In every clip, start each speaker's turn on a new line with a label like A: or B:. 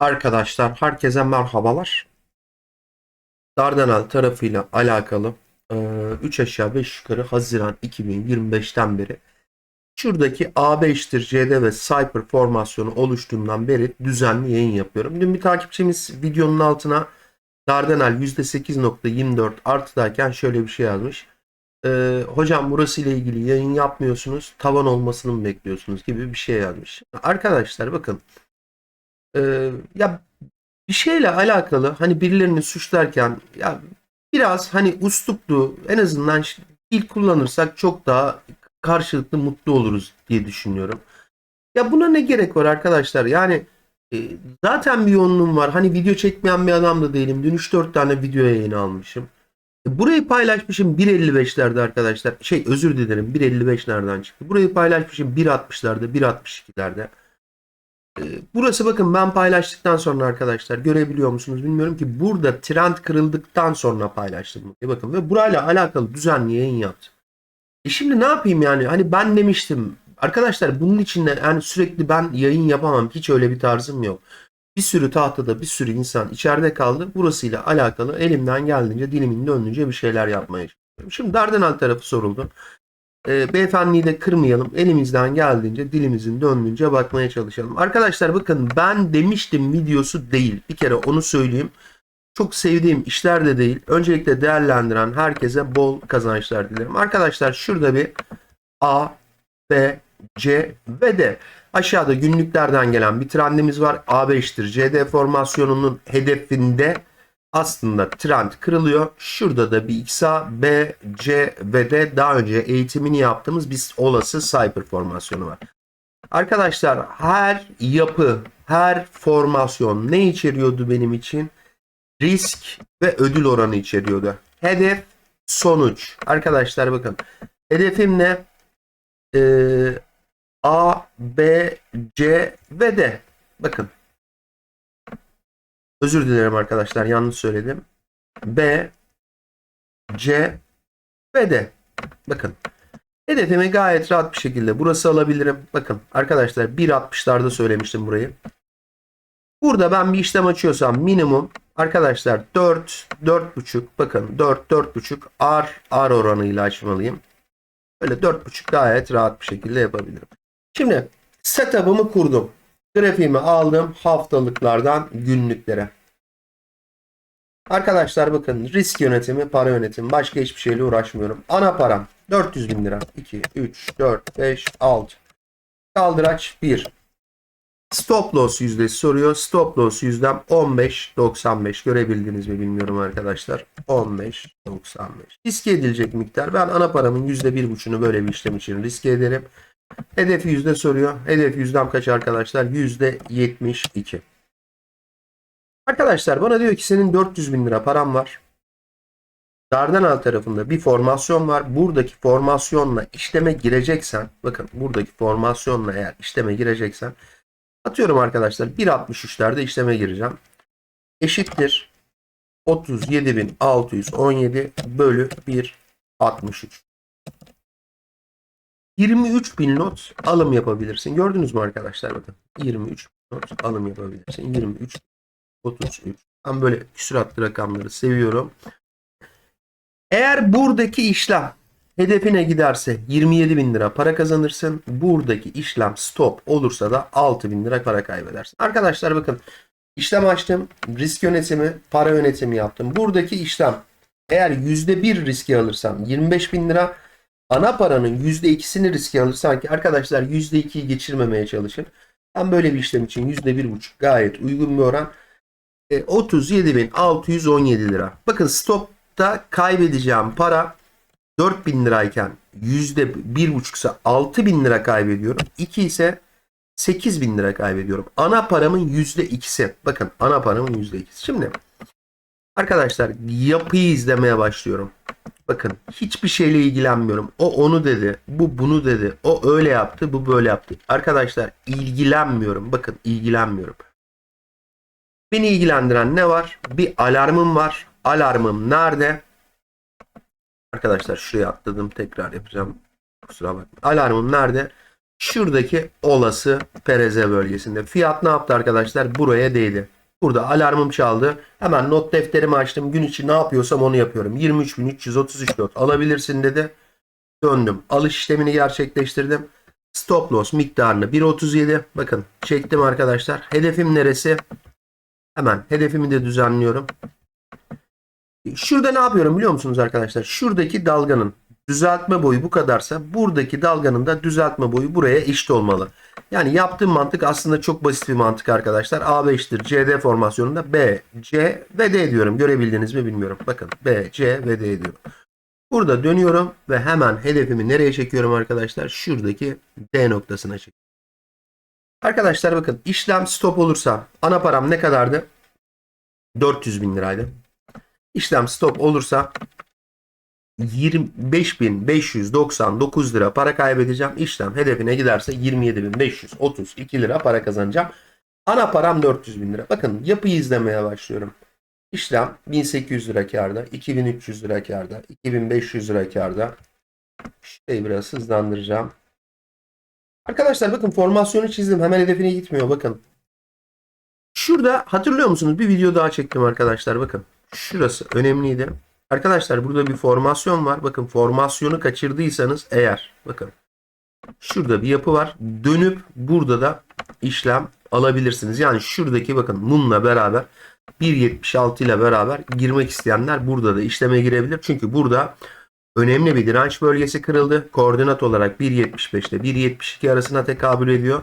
A: Arkadaşlar herkese merhabalar. Dardanel tarafıyla alakalı 3 aşağı 5 yukarı Haziran 2025'ten beri şuradaki A5'tir CD ve Cyper formasyonu oluştuğundan beri düzenli yayın yapıyorum. Dün bir takipçimiz videonun altına Dardanel %8.24 artıdayken şöyle bir şey yazmış. Ee, hocam burası ile ilgili yayın yapmıyorsunuz, tavan olmasını mı bekliyorsunuz gibi bir şey yazmış. Arkadaşlar bakın ee, ya bir şeyle alakalı hani birilerini suçlarken ya biraz hani usluplu en azından dil kullanırsak çok daha karşılıklı mutlu oluruz diye düşünüyorum. Ya buna ne gerek var arkadaşlar? Yani e, zaten bir yoğunluğum var. Hani video çekmeyen bir adam da değilim. Dün 3-4 tane video yayını almışım. E, Burayı paylaşmışım 1.55'lerde arkadaşlar. Şey özür dilerim 1.55 nereden çıktı? Burayı paylaşmışım 1.60'larda 1.62'lerde. Ee, Burası bakın ben paylaştıktan sonra arkadaşlar görebiliyor musunuz bilmiyorum ki burada trend kırıldıktan sonra paylaştım. E bakın ve burayla alakalı düzenli yayın yaptım. E şimdi ne yapayım yani hani ben demiştim arkadaşlar bunun içinde yani sürekli ben yayın yapamam hiç öyle bir tarzım yok. Bir sürü tahtada bir sürü insan içeride kaldı. Burasıyla alakalı elimden geldiğince dilimin döndüğünce bir şeyler yapmaya çalışıyorum. Şimdi Dardanel tarafı soruldu. E, beyefendiyi de kırmayalım. Elimizden geldiğince dilimizin döndüğünce bakmaya çalışalım. Arkadaşlar bakın ben demiştim videosu değil. Bir kere onu söyleyeyim. Çok sevdiğim işler de değil. Öncelikle değerlendiren herkese bol kazançlar dilerim. Arkadaşlar şurada bir A, B, C ve D. Aşağıda günlüklerden gelen bir trendimiz var. A5'tir. CD formasyonunun hedefinde aslında trend kırılıyor. Şurada da bir XA, B, C ve D daha önce eğitimini yaptığımız bir olası Cyper formasyonu var. Arkadaşlar her yapı, her formasyon ne içeriyordu benim için? Risk ve ödül oranı içeriyordu. Hedef, sonuç. Arkadaşlar bakın. Hedefim ne? Ee, A, B, C ve D. Bakın. Özür dilerim arkadaşlar yanlış söyledim. B, C ve D. Bakın. Hedefimi gayet rahat bir şekilde burası alabilirim. Bakın arkadaşlar 1.60'larda söylemiştim burayı. Burada ben bir işlem açıyorsam minimum arkadaşlar 4, 4.5 bakın 4, 4.5 R, R oranıyla açmalıyım. Böyle 4.5 gayet rahat bir şekilde yapabilirim. Şimdi setup'ımı kurdum. Grafiğimi aldım haftalıklardan günlüklere. Arkadaşlar bakın risk yönetimi, para yönetimi. Başka hiçbir şeyle uğraşmıyorum. Ana param 400 bin lira. 2, 3, 4, 5, 6. Kaldıraç 1. Stop loss yüzdesi soruyor. Stop loss yüzdem 15.95. Görebildiniz mi bilmiyorum arkadaşlar. 15.95. Riske edilecek miktar. Ben ana paramın %1.5'unu böyle bir işlem için riske ederim. Hedef yüzde soruyor. Hedef yüzdem kaç arkadaşlar? Yüzde 72. Arkadaşlar bana diyor ki senin 400 bin lira param var. Dardanel tarafında bir formasyon var. Buradaki formasyonla işleme gireceksen bakın buradaki formasyonla eğer işleme gireceksen atıyorum arkadaşlar 1.63'lerde işleme gireceğim. Eşittir 37.617 bölü 1.63. 23 bin not alım yapabilirsin. Gördünüz mü arkadaşlar bakın. 23 bin not alım yapabilirsin. 23 33. Ben böyle küsuratlı rakamları seviyorum. Eğer buradaki işlem hedefine giderse 27 bin lira para kazanırsın. Buradaki işlem stop olursa da 6 bin lira para kaybedersin. Arkadaşlar bakın işlem açtım. Risk yönetimi, para yönetimi yaptım. Buradaki işlem eğer %1 riski alırsam 25 bin lira ana paranın %2'sini riske alırsan ki arkadaşlar %2'yi geçirmemeye çalışın. Ben böyle bir işlem için %1,5 gayet uygun bir oran. E, 37.617 lira. Bakın stopta kaybedeceğim para 4000 lirayken %1,5 ise 6000 lira kaybediyorum. 2 ise 8000 lira kaybediyorum. Ana paramın %2'si. Bakın ana paramın %2'si. Şimdi arkadaşlar yapıyı izlemeye başlıyorum. Bakın hiçbir şeyle ilgilenmiyorum. O onu dedi, bu bunu dedi. O öyle yaptı, bu böyle yaptı. Arkadaşlar ilgilenmiyorum. Bakın ilgilenmiyorum. Beni ilgilendiren ne var? Bir alarmım var. Alarmım nerede? Arkadaşlar şuraya atladım. Tekrar yapacağım. Kusura bakmayın. Alarmım nerede? şuradaki olası pereze bölgesinde. Fiyat ne yaptı arkadaşlar? Buraya değdi. Burada alarmım çaldı. Hemen not defterimi açtım. Gün içi ne yapıyorsam onu yapıyorum. 23.333 not alabilirsin dedi. Döndüm. Alış işlemini gerçekleştirdim. Stop loss miktarını 1.37. Bakın çektim arkadaşlar. Hedefim neresi? Hemen hedefimi de düzenliyorum. Şurada ne yapıyorum biliyor musunuz arkadaşlar? Şuradaki dalganın düzeltme boyu bu kadarsa buradaki dalganın da düzeltme boyu buraya eşit olmalı. Yani yaptığım mantık aslında çok basit bir mantık arkadaşlar. A5'tir CD formasyonunda B, C ve D diyorum. Görebildiniz mi bilmiyorum. Bakın B, C ve D diyorum. Burada dönüyorum ve hemen hedefimi nereye çekiyorum arkadaşlar? Şuradaki D noktasına çekiyorum. Arkadaşlar bakın işlem stop olursa ana param ne kadardı? 400 bin liraydı. İşlem stop olursa 25.599 lira para kaybedeceğim. İşlem hedefine giderse 27.532 lira para kazanacağım. Ana param 400 bin lira. Bakın yapıyı izlemeye başlıyorum. İşlem 1800 lira karda, 2300 lira karda, 2500 lira karda. Şey biraz hızlandıracağım. Arkadaşlar bakın formasyonu çizdim. Hemen hedefine gitmiyor. Bakın. Şurada hatırlıyor musunuz? Bir video daha çektim arkadaşlar. Bakın. Şurası önemliydi. Arkadaşlar burada bir formasyon var. Bakın formasyonu kaçırdıysanız eğer bakın şurada bir yapı var. Dönüp burada da işlem alabilirsiniz. Yani şuradaki bakın mumla beraber 1.76 ile beraber girmek isteyenler burada da işleme girebilir. Çünkü burada önemli bir direnç bölgesi kırıldı. Koordinat olarak 1.75 ile 1.72 arasına tekabül ediyor.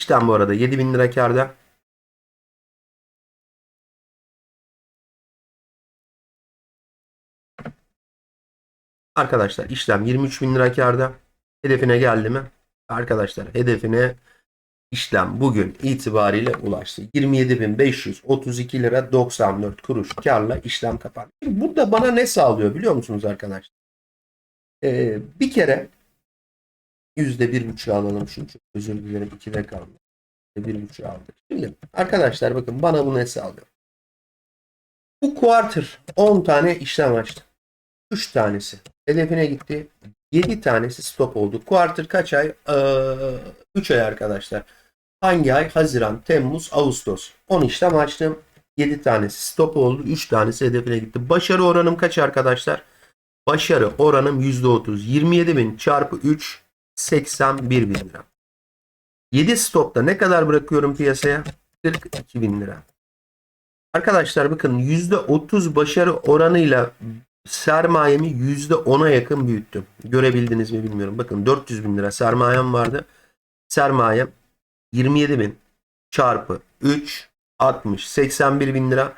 A: İşlem bu arada 7000 lira karda. Arkadaşlar işlem 23 bin lira karda. Hedefine geldi mi? Arkadaşlar hedefine işlem bugün itibariyle ulaştı. 27.532 lira 94 kuruş karla işlem kapandı. Şimdi burada bana ne sağlıyor biliyor musunuz arkadaşlar? Ee, bir kere yüzde bir buçuk alalım şunu çok özür dilerim ikide kaldı. Bir buçuk aldık. Şimdi arkadaşlar bakın bana bu ne sağlıyor? Bu quarter 10 tane işlem açtı. 3 tanesi hedefine gitti. 7 tanesi stop oldu. Quarter kaç ay? Ee, 3 ay arkadaşlar. Hangi ay? Haziran, Temmuz, Ağustos. 10 işlem açtım. 7 tanesi stop oldu. 3 tanesi hedefine gitti. Başarı oranım kaç arkadaşlar? Başarı oranım %30. 27 bin çarpı 3 81 bin lira. 7 stopta ne kadar bırakıyorum piyasaya? 42 bin lira. Arkadaşlar bakın %30 başarı oranıyla sermayemi %10'a yakın büyüttüm. Görebildiniz mi bilmiyorum. Bakın 400 bin lira sermayem vardı. Sermayem 27 bin çarpı 3 60 81 bin lira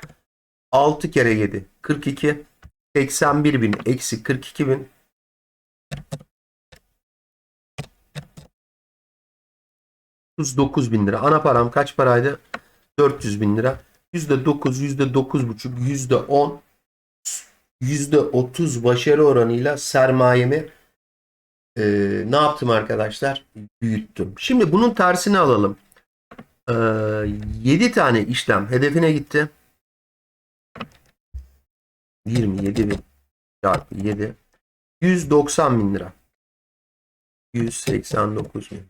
A: 6 kere 7 42 81 bin eksi 42 bin %9 bin lira. Ana param kaç paraydı? 400 bin lira. %9, %9,5, %10 %30 başarı oranıyla sermayemi e, ne yaptım arkadaşlar? Büyüttüm. Şimdi bunun tersini alalım. E, 7 tane işlem hedefine gitti. 27 bin çarpı 7 190 bin lira. 189 bin.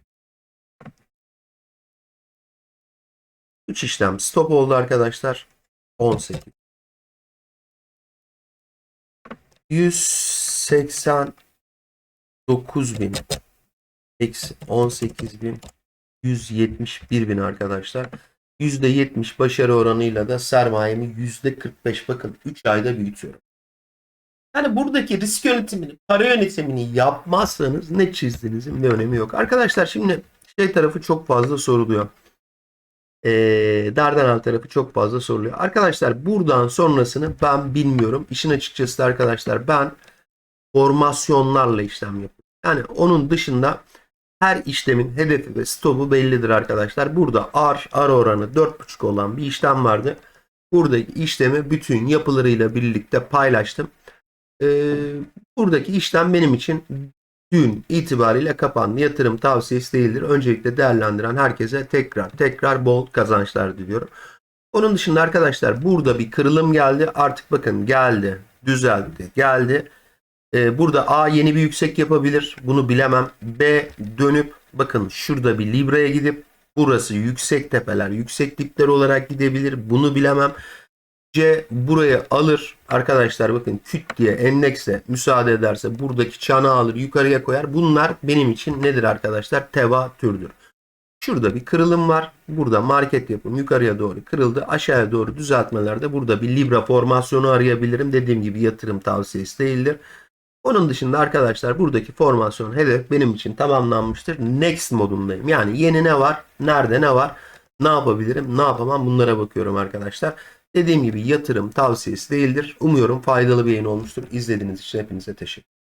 A: 3 işlem stop oldu arkadaşlar. 18. 189 bin eksi 18 bin 171 bin arkadaşlar. %70 başarı oranıyla da sermayemi %45 bakın 3 ayda büyütüyorum. Yani buradaki risk yönetimini, para yönetimini yapmazsanız ne çizdiğinizin bir önemi yok. Arkadaşlar şimdi şey tarafı çok fazla soruluyor. Ee, Dardanel tarafı çok fazla soruluyor. Arkadaşlar buradan sonrasını ben bilmiyorum. İşin açıkçası arkadaşlar ben formasyonlarla işlem yapıyorum. Yani onun dışında her işlemin hedefi ve stopu bellidir arkadaşlar. Burada R, R oranı 4.5 olan bir işlem vardı. Buradaki işlemi bütün yapılarıyla birlikte paylaştım. Ee, buradaki işlem benim için dün itibariyle kapandı. Yatırım tavsiyesi değildir. Öncelikle değerlendiren herkese tekrar tekrar bol kazançlar diliyorum. Onun dışında arkadaşlar burada bir kırılım geldi. Artık bakın geldi, düzeldi, geldi. Ee, burada A yeni bir yüksek yapabilir. Bunu bilemem. B dönüp bakın şurada bir Libra'ya gidip burası yüksek tepeler, yüksek dipler olarak gidebilir. Bunu bilemem. C burayı alır. Arkadaşlar bakın küt diye endekse müsaade ederse buradaki çanağı alır yukarıya koyar. Bunlar benim için nedir arkadaşlar? Tevatürdür. Şurada bir kırılım var. Burada market yapım yukarıya doğru kırıldı. Aşağıya doğru düzeltmelerde burada bir Libra formasyonu arayabilirim. Dediğim gibi yatırım tavsiyesi değildir. Onun dışında arkadaşlar buradaki formasyon hedef benim için tamamlanmıştır. Next modundayım. Yani yeni ne var? Nerede ne var? Ne yapabilirim? Ne yapamam? Bunlara bakıyorum arkadaşlar. Dediğim gibi yatırım tavsiyesi değildir. Umuyorum faydalı bir yayın olmuştur. İzlediğiniz için hepinize teşekkür